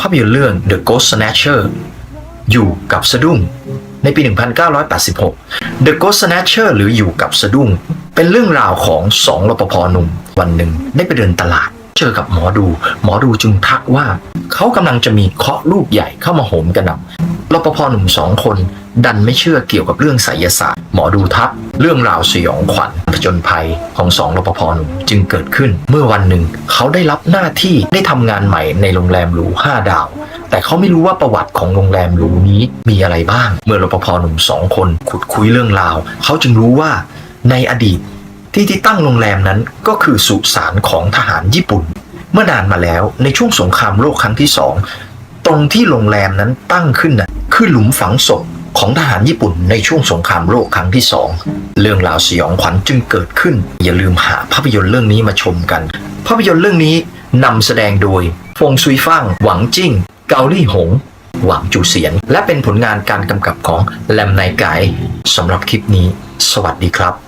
ภาพยนตร์เรื่อง The Ghost Snatcher อยู่กับสะดุ้ง ในปี 1986 The Ghost Snatcher หรืออยู่กับสะดุ้ง เป็นเรื่องราวของสองรปภหนุ่ม วันหนึ่งได้ไปเดินตลาด เจอกับหมอดู หมอดูจึงทักว่า เขากำลังจะมีเคาะลูกใหญ่เข้ามาโหมกระหน่ำ ปภหนุ่มสองคน ดันไม่เชื่อเกี่ยวกับเรื่องไสยศาสตร์ หมอดูทักเรื่องราวสยองขวัญผจญภัยของสองรปภหนุ่มจึงเกิดขึ้น เมื่อวันหนึ่งเขาได้รับหน้าที่ได้ทำงานใหม่ในโรงแรมหรูห้าดาว แต่เขาไม่รู้ว่าประวัติของโรงแรมหรูนี้มีอะไรบ้าง เมื่อรปภหนุ่มสองคนขุดคุยเรื่องราว เขาจึงรู้ว่าในอดีตที่ที่ตั้งโรงแรมนั้นก็คือสุสานของทหารญี่ปุ่น เมื่อนานมาแล้วในช่วงสงครามโลกครั้งที่สองตรงที่โรงแรมนั้นตั้งขึ้นน่ะ คือหลุมฝังศพของทหารญี่ปุ่นในช่วงสงครามโลกครั้งที่สองเรื่องราวสยองขวัญจึงเกิดขึ้น อย่าลืมหาภาพยนตร์เรื่องนี้มาชมกัน ภาพยนตร์เรื่องนี้นำแสดงโดย ฟงซุยฟ่าง หวังจิ้ง เกาลี่หง หวังจูเสียน และเป็นผลงานการกำกับของแลมไนไกสำหรับคลิปนี้ สวัสดีครับ